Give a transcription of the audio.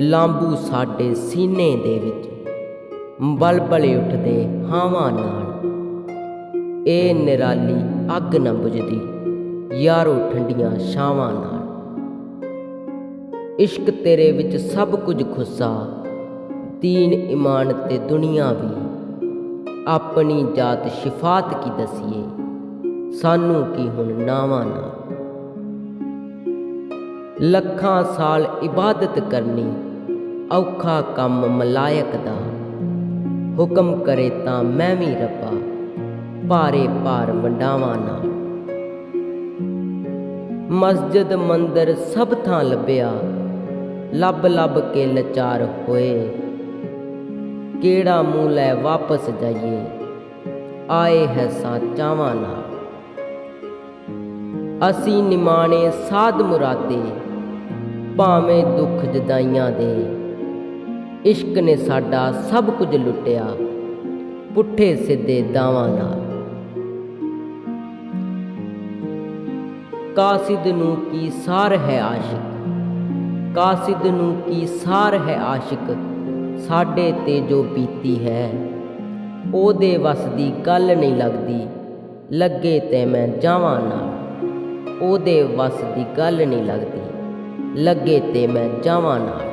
ਲਾਂਬੂ ਸਾਡੇ ਸੀਨੇ ਦੇ ਵਿੱਚ, ਬਲਬਲੇ ਉੱਠਦੇ ਹਾਵਾਂ ਨਾਲ। ਇਹ ਨਿਰਾਲੀ ਅੱਗ ਨਾ ਬੁਝਦੀ, ਯਾਰੋ ਠੰਡੀਆਂ ਛਾਵਾਂ ਨਾਲ। ਇਸ਼ਕ ਤੇਰੇ ਵਿੱਚ ਸਭ ਕੁਝ ਖੁੱਸਾ, ਦੀਨ ਇਮਾਨ ਤੇ ਦੁਨੀਆ ਵੀ। ਆਪਣੀ ਜਾਤ ਸ਼ਿਫਾਤ ਕੀ ਦਸੀਏ, ਸਾਨੂੰ ਕੀ ਹੁਣ ਨਾਵਾਂ ਨਾ ਲੱਖਾਂ ਸਾਲ ਇਬਾਦਤ ਕਰਨੀ ਔਖਾ ਕੰਮ ਮਲਾਇਕ ਦਾ। ਹੁਕਮ ਕਰੇ ਤਾਂ ਮੈਂ ਵੀ ਰੱਬਾ, ਭਾਰੇ ਭਾਰ ਵੰਡਾਵਾਂ ਨਾ। ਮਸਜਿਦ ਮੰਦਰ ਸਭ ਥਾਂ ਲੱਭਿਆ, ਲੱਭ ਲੱਭ ਕੇ ਲਚਾਰ ਹੋਏ। ਕਿਹੜਾ ਮੂੰਹ ਲੈ ਵਾਪਸ ਜਾਈਏ, ਆਏ ਹੈ ਸਾ ਚਾਵਾਂ ਨਾਲ। ਅਸੀਂ ਨਿਮਾਣੇ ਸਾਧ ਮੁਰਾਦੇ ਭਾਵੇਂ ਦੁੱਖ ਜਦਾਈਆਂ ਦੇ। ਇਸ਼ਕ ਨੇ ਸਾਡਾ ਸਭ ਕੁਝ ਲੁੱਟਿਆ, ਪੁੱਠੇ ਸਿੱਧੇ ਦਾਵਾਂ ਨਾਲ। ਕਾਸਿਦ ਨੂੰ ਕੀ ਸਾਰ ਹੈ ਆਸ਼ਿਕ? ਕਾਸਿਦ ਨੂੰ ਕੀ ਸਾਰ ਹੈ ਆਸ਼ਿਕ? ਸਾਡੇ ਤੇ ਜੋ ਬੀਤੀ ਹੈ, ਉਹਦੇ ਵਸ ਦੀ ਗੱਲ ਨਹੀਂ ਲੱਗਦੀ। ਲੱਗੇ ਤੇ ਮੈਂ ਜਾਵਾਂ ਨਾਲ, ਉਹਦੇ ਵਸ ਦੀ ਗੱਲ ਨਹੀਂ ਲੱਗਦੀ। ਲੱਗੇ ਤੇ ਮੈਂ ਜਾਵਾਂ ਨਾਲ।